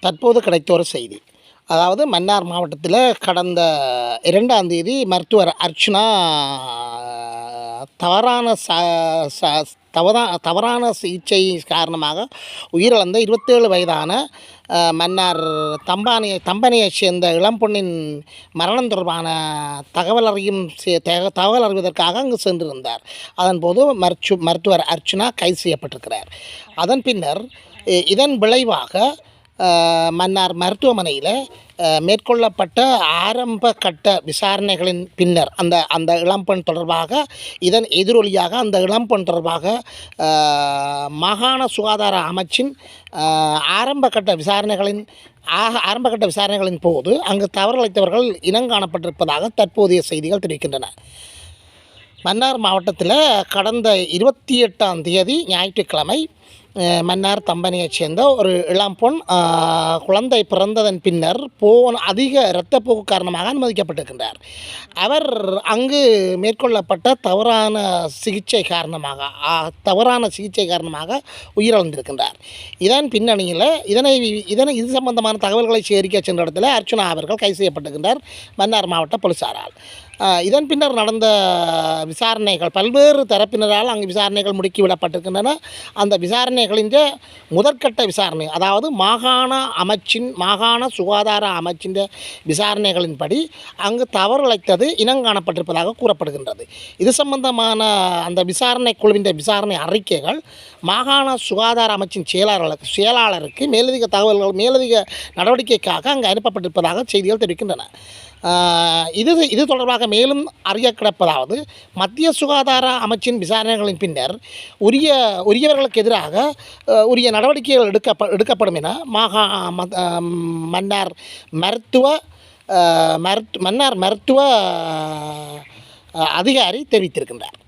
தற்போது கிடைத்த ஒரு செய்தி. அதாவது மன்னார் மாவட்டத்தில் கடந்த இரண்டாம் தேதி மருத்துவர் அர்ச்சனா தவறான ச ச தவறா தவறான சிகிச்சை காரணமாக உயிரிழந்த இருபத்தேழு வயதான மன்னார் தம்பானியை தம்பனியைச் சேர்ந்த இளம்பெண்ணின் மரணம் தொடர்பான தகவல் அறியும் தக- தகவல் அறிவதற்காக அங்கு சென்றிருந்தார். அதன்போது மருச்சு மருத்துவர் அர்ச்சுனா கைது செய்யப்பட்டிருக்கிறார். அதன் பின்னர் இதன் விளைவாக மன்னார் மருத்துவமனையில் மேற்கொள்ளப்பட்ட ஆரம்ப கட்ட விசாரணைகளின் பின்னர் அந்த அந்த இளம்பெண் தொடர்பாக இதன் எதிரொலியாக அந்த இளம்பெண் தொடர்பாக மாகாண சுகாதார அமைச்சின் ஆரம்ப கட்ட விசாரணைகளின் ஆக ஆரம்ப கட்ட விசாரணைகளின் போது அங்கு தவறளித்தவர்கள் இனங்காணப்பட்டிருப்பதாக தற்போதைய செய்திகள் தெரிவிக்கின்றன. மன்னார் மாவட்டத்தில் கடந்த இருபத்தி எட்டாம் தேதி ஞாயிற்றுக்கிழமை மன்னார் தம்பனியைச் சேர்ந்த ஒரு இளம்பொண் அஹ், குழந்தை பிறந்ததன் பின்னர் போன அதிக இரத்தப்போக்கு காரணமாக அனுமதிக்கப்பட்டிருக்கின்றார். அவர் அங்கு மேற்கொள்ளப்பட்ட தவறான சிகிச்சை காரணமாக தவறான சிகிச்சை காரணமாக உயிரிழந்திருக்கின்றார். இதன் பின்னணியில் இதனை இதனை இது சம்பந்தமான தகவல்களை சேகரிக்க சென்ற இடத்துல அர்ச்சுனா அவர்கள் கைது செய்யப்பட்டிருக்கின்றார் மன்னார் மாவட்ட போலீசாரால். இதன் பின்னர் நடந்த விசாரணைகள் பல்வேறு தரப்பினரால் அங்கு விசாரணைகள் முடுக்கி அந்த அந்த விசாரணைகளின் முதற்கட்ட விசாரணை அதாவது மாகாண அமைச்சின் மாகாண சுகாதார அமைச்சின் விசாரணைகளின்படி அங்கு தவறிழைத்தது இனங்காணப்பட்டிருப்பதாக கூறப்படுகின்றது. இது சம்பந்தமான அந்த விசாரணை குழுவின் விசாரணை அறிக்கைகள் மாகாண சுகாதார அமைச்சின் செயலாளர்களுக்கு செயலாளருக்கு மேலதிக தகவல்கள் மேலதிக நடவடிக்கைக்காக அங்கு அனுப்பப்பட்டிருப்பதாக செய்திகள் தெரிவிக்கின்றன. இது இது தொடர்பாக மேலும் அறிய கிடப்பதாவது மத்திய சுகாதார அமைச்சின் விசாரணைகளின் பின்னர் உரிய உரியவர்களுக்கு எதிராக உரிய நடவடிக்கைகள் எடுக்க எடுக்கப்படும் என மாகா ம- மன்னார் மருத்துவ மருத்து மன்னார் மருத்துவ அதிகாரி தெரிவித்திருக்கின்றார்.